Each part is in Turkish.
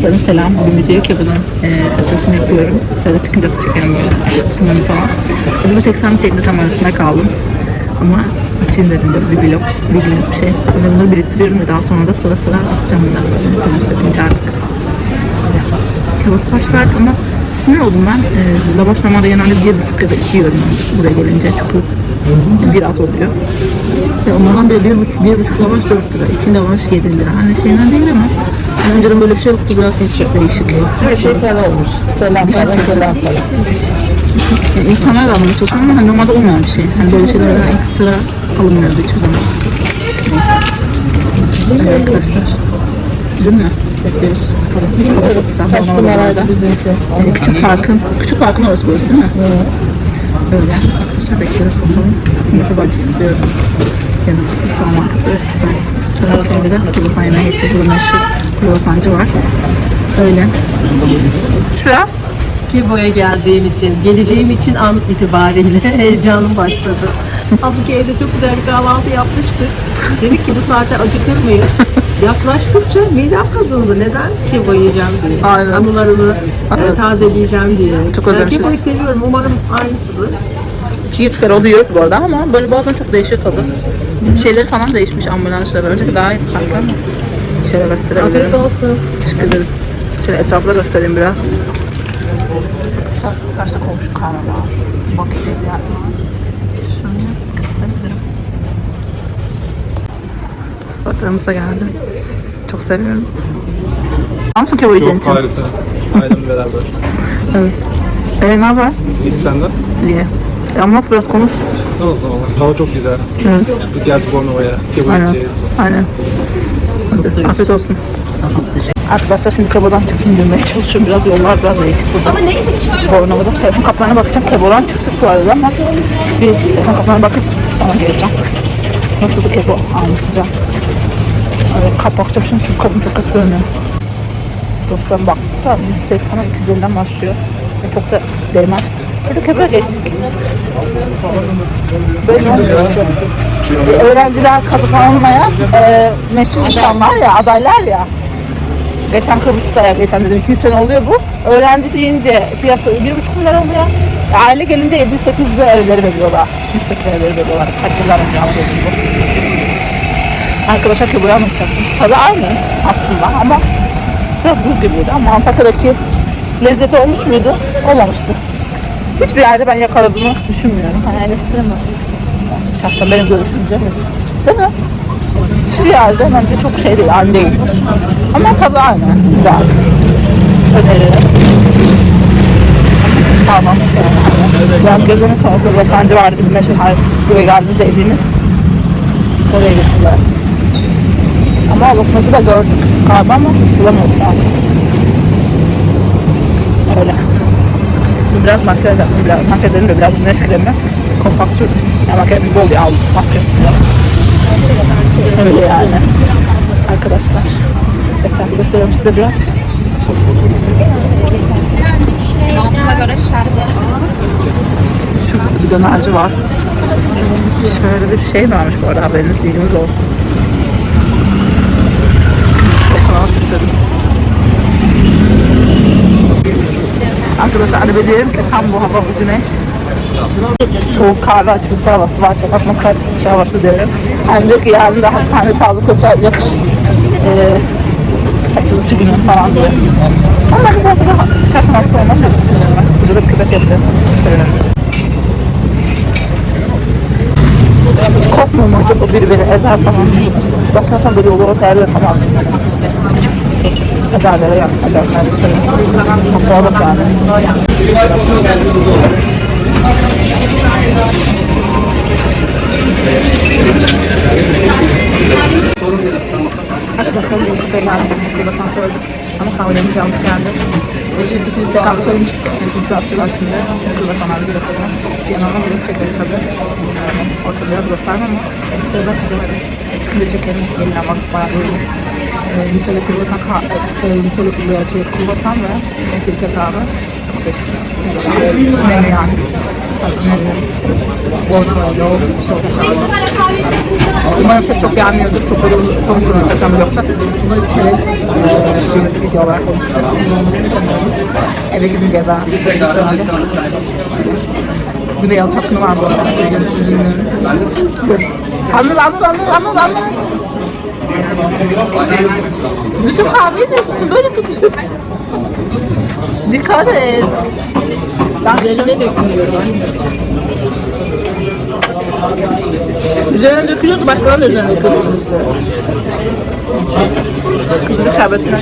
Sarın selam. Bugün video bunun e, açılışını yapıyorum. Dışarı çıkınca da çekerim böyle sunumunu falan. Acaba çeksem mi çekmesem arasında kaldım. Ama açayım dedim böyle bir vlog, bir günlük bir şey. Böyle bunları biriktiriyorum ve daha sonra da sıra sıra atacağım bunları. Böyle Tanıştık yapınca artık. Kebap sipariş verdik ama sinir oldum ben. E, lavaş normalde genelde bir buçuk ya da iki yiyorum ben buraya gelince. Çünkü biraz oluyor. Ve onlardan biri bir, buçuk- bir buçuk lavaş 4 lira, iki lavaş 7 lira. Hani şeyden değil ama yani önceden böyle bir şey yoktu biraz değişik. Her şey para olmuş. Selam para, selam para. Yani insanlar da anlamaya çalışıyor ama hani normalde olmayan bir şey. Hani böyle şeylerden ekstra alınmıyordu hiçbir zaman. Neyse. Evet arkadaşlar. Güzel mi? Bekliyoruz. Hava çok güzel. Kaç numaraydı bizimki? Ee, küçük parkın, küçük parkın orası burası değil mi? Öyle. Arkadaşlar bekliyoruz bakalım. Bahçesi istiyorum. Yanım İslam markası ve Sprite. Sonra şimdi de kruvasan yemeğe geçeceğiz. Burada meşhur kruvasancı var. Öyle. Şurası. Kibo'ya geldiğim için, geleceğim için an itibariyle heyecanım başladı. Halbuki evde çok güzel bir kahvaltı yapmıştık. Dedik ki bu saate acıkır mıyız? Yaklaştıkça midem kazındı. Neden Kibo yiyeceğim diye. Aynen. Anılarımı e, Evet. tazeleyeceğim diye. Çok Ben özlemişiz. Kibo'yu seviyorum. Umarım aynısıdır. İki üç kere oluyoruz bu arada ama böyle bazen çok değişiyor tadı. Şeyleri falan değişmiş ambulansları. Önceki daha iyiydi sanki ama. Şöyle gösterebilirim. Afiyet olsun. Teşekkür ederiz. Şöyle etrafta göstereyim biraz. Arkadaşlar karşıda komşu kahve var. Bak bir yer var. Şöyle gösterebilirim. Sportlarımız da geldi. Çok seviyorum. Mısın kebap yiyeceğin için? Çok harika. Aynen beraber. Evet. Ee, ne haber? İyi senden? İyi. E, anlat biraz konuş. Ne olsun valla. Hava çok güzel. Evet. Çıktık geldik Bornova'ya. Kebap Aynen. yiyeceğiz. Aynen. Hadi, afiyet olsun. Arkadaşlar şimdi Kebo'dan çıktım yürümeye çalışıyorum. Biraz yollar biraz değişik burada. Bornova'da telefon kaplarına bakacağım. Kebo'dan çıktık bu arada ama bir telefon kaplarına bakıp sonra geleceğim. Nasıldı Kebo anlatacağım. Öyle kap bakacağım şimdi çünkü kapım çok kötü görünüyor. Dostlarım baktık da 180'e 250'den başlıyor. Ve çok da değmez. Böyle Kebo'ya geçtik. Böyle olmuş işte. Öğrenciler kazıklanmaya e, meşhur insanlar ya, adaylar ya. Geçen Kıbrıs'ta geçen dedim 2 sene oluyor bu. Öğrenci deyince fiyatı 1,5 milyar oluyor. E, aile gelince 700-800 lira evleri veriyorlar. Müstakil evleri veriyorlar. Kaç yıllar önce alıyordum bu. Arkadaşlar köbüğü anlatacaktım. Tadı aynı aslında ama biraz buz gibiydi ama Antakya'daki lezzeti olmuş muydu? Olmamıştı. Hiçbir yerde ben yakaladığımı düşünmüyorum. Hani eleştiremem. Şahsen benim görüşümce. Değil mi? Hiçbir yerde bence çok şey değil, aynı değil. Ama tadı aynı, güzel. Öneririm. Tamam, şey yani. Biraz gezelim sonra kruvasancı vardı bizim meşhur buraya geldiğimizde yediğimiz. Oraya geçeceğiz. Ama lokmacı da gördük galiba ama bulamıyoruz şu an. Öyle. Şimdi biraz makyaj yaptım, biraz makyaj de biraz güneş kremi. Kompakt sürdüm. Yani makyaj gibi oluyor, aldım maske biraz. Öyle yani. Arkadaşlar. Etrafı gösteriyorum size biraz. Şurada bir dönerci var. Şöyle bir şey varmış bu arada haberiniz bilginiz olsun. Arkadaşlar hani diyelim ki tam bu hava bu güneş. Soğuk kahve açılışı havası var. Çapak maka açılışı havası diyorum. Hani diyor ki yarın da hastane sağlık ocağı yatış e, açılışı günü falan diyor. Ama bu arada içersen hasta olmam da düşünüyorum ben. Burada da köpek yapacağım. Seviyorum. Hiç korkmuyor mu acaba biri ezer falan? Başlarsam böyle yolu ortaya yatamazdım. Açıkçası. Yani. Acayip ben işte. Hastalık yani. Arkadaşlar bu kafeye gelmiştik. Kruvasan söyledik. Ama kahvelerimiz yanlış geldi. Şimdi Filip'te kahve söylemiştik. Bizi atıyorlar şimdi. Şimdi kruvasanlar bizi gösteriyor. Bir yandan benim şekeri tadı. Yani ortada biraz göstermem ama dışarıdan çıkıyorum. Çıkınca çekerim. Yeniden bak bayağı böyle. E, Nutella e, Nutella kruvasan, şey, kruvasan ve filtre kahve. 45 lira. Menü yani. şey. Umarım ses çok gelmiyordur. Çok böyle konuşmadan açacağım yoksa. Bunu çerez e, bir video olarak sesi çok olmasını istemiyorum. Eve gidince daha. Güney Yalı Çapkını var bu arada. İzliyor musunuz bilmiyorum. Anıl, Anıl, Anıl, Anıl, Anıl. Bütün kahveyi de bütün böyle tutuyor. Dikkat et. Ben Üzerine dökülüyor. Üzerine dökülüyordu, başkalarının üzerine dökülüyordu. Kızılcık şerbetine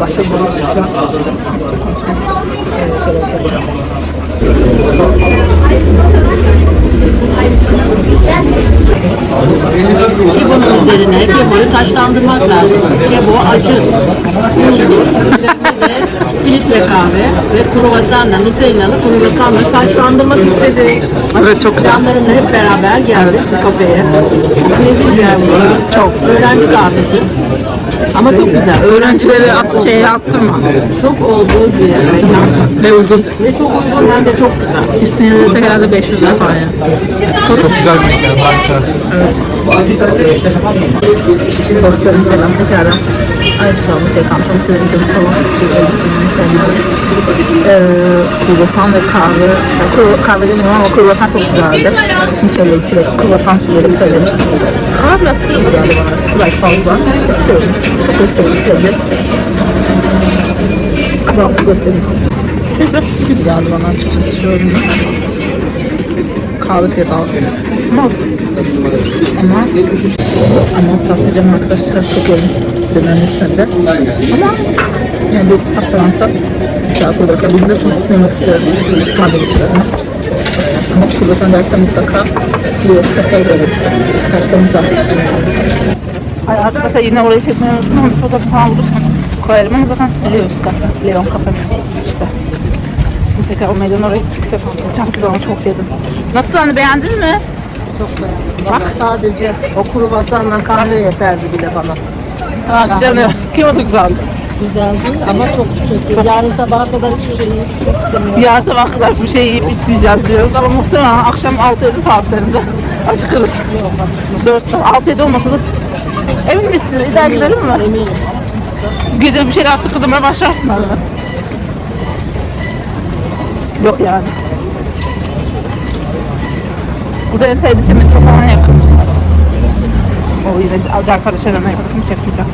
başladı bu çok güzel. Neyse çok konuşmayayım. Ee, şöyle çekeceğim. Üzerine keboyu taşlandırmak lazım. Kebo acı, tuzlu. Üzerine de filtre kahve ve kruvasanla, nutellalı kruvasanla taşlandırmak istedi. Evet çok güzel. Canlarımla hep beraber geldik bir kafeye. Nezih bir yer burası. Çok. Öğrenci kahvesi. Ama çok güzel. Öğrencileri at, şeye attırma. Çok olduğu bir mekan. Ve uygun. Ve çok uygun hem de çok güzel. Ödesek herhalde 500 lira falan yani. Çok, Çok güzel bir mekan. Harika. Dostlarım selam tekrardan. Şey ama sizlerin gibi salon bir. Ee, kruvasan ve kahve. Yani kuru, kahve ama çok güzeldi. Nutella içi ve kruvasan yerim söylemiştim. Kahve biraz fazla. İstiyorum. Çok öfkeli içilebilir. Kıvamını göstereyim. Şöyle biraz su gibi geldi. Kahvesi ya da az. Ama ama patlıcan arkadaşlar çok yoğun dönemin üstünde. Ama yani bir hastalansa daha kurulursa bugün de tuz üstüne istiyorum. Sade içerisine. Ama kurulursan derste mutlaka biliyorsun kafayı böyle. Gerçekten güzel. Ay arkadaşlar yine orayı çekmeyi unuttum ama fotoğrafı falan bulursam koyarım ama zaten biliyoruz kafe. Leon kafe işte. Şimdi tekrar o meydan oraya gittik ve patlıcan kebabı çok yedim. Nasıl hani beğendin mi? Çok beğendim. Bak sadece o kruvasanla kahve yeterdi bile bana. Ha, canım. Kebabı güzeldi. Güzeldi ama çok kötü. Yarın sabaha kadar hiçbir şey içmek istemiyorum. Yarın sabah kadar bir şey yiyip içmeyeceğiz diyoruz ama muhtemelen akşam 6-7 saatlerinde acıkırız. 4 saat, 6-7 olmasa da emin misin? İddia gidelim mi? Eminim. Gidip bir şeyler tıkırdırmaya başlarsın arada. Yok yani. Burada en sevdiğim şey metro falan yakın. O yine acayip para şeylerine yakın çekmeyeceğim.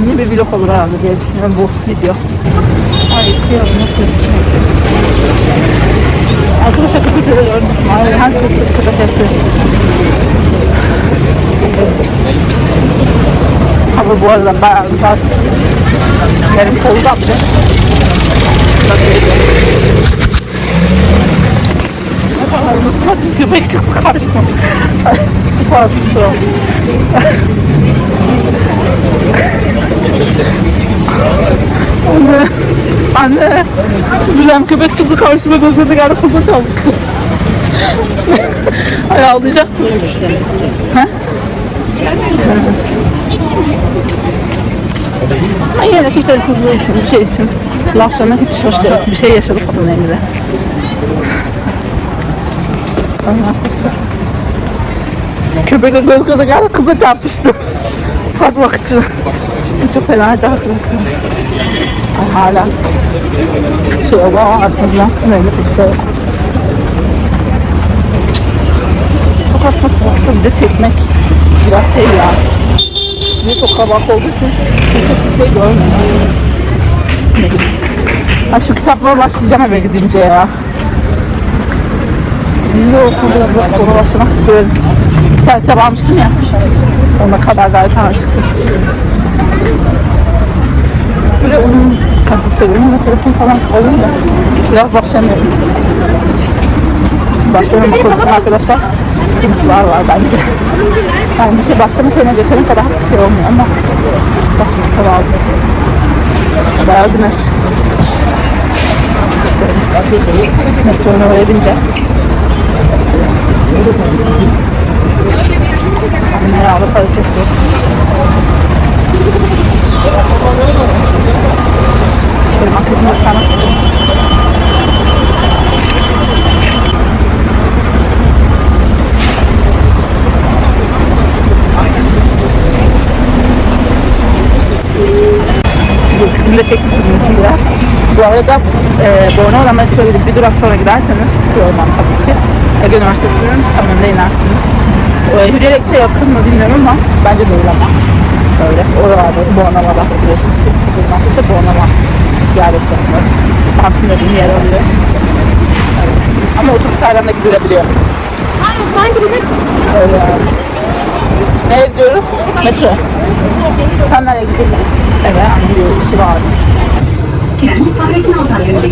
Yine bir vlog olur herhalde diye düşünüyorum bu video. Ay kıyamam nasıl yapacağım. Arkadaşlar köpekleri gördünüz mü? Ay, herkes bir köpek yatıyor. Hava bu arada bayağı güzel. Yarın kolda bile. Kaç köpek çıktı karşıma. Pardon kusura. Anne. Anne. Birden köpek çıktı karşıma gözüne geldi kızı kalmıştı. Ay ağlayacaktım. Ay yine kimsenin kızı için, bir şey için laf söylemek hiç hoş değil. Bir şey yaşadık onun elinde. Haklısın. Köpekle göz göze geldi, kıza çarpıştı. Kalkmak için. Çok fenaydı arkadaşlar. Ay hala şey ama aslında nasıl öyle işte. Çok hassas bir video çekmek biraz şey ya. Bir de çok kalabalık olduğu için kimse kimseyi görmüyor. Ne. Ay şu kitaplara başlayacağım eve gidince ya. Dizi okul biraz da ona başlamak istiyorum. Bir tane kitap almıştım ya. Ona kadar gayet aşıktır. Böyle onun kaçı seviyorum ve telefon falan olunca biraz başlamıyorum. Başlamama konusunda arkadaşlar sıkıntılar var bence. Yani bir şey başlama şeyine geçene kadar bir şey olmuyor ama başlamak da lazım. Bayağı güneş. Metronun oraya bineceğiz. Bunları alıp alacaktır. Şöyle makyajımı sana istedim. Gökyüzünü de çektim sizin için biraz. Bu arada e, Bornova'dan metro bir durak sonra giderseniz şu yoldan tabii ki Ege Üniversitesi'nin önünde inersiniz. Hürriyet'e yakın mı bilmiyorum ama bence değil ama. Böyle oralardayız Bornova'da biliyorsunuz ki Ege Üniversitesi Bornova yerleşkesinde. Santin dediğim yer oluyor. Evet. Ama otobüslerden de gidilebiliyor. Hayır sanki bir de Öyle yani. Nereye gidiyoruz? Metro. Sen nereye gideceksin? Eve bir işi var. Tren Fahrettin Altan gider.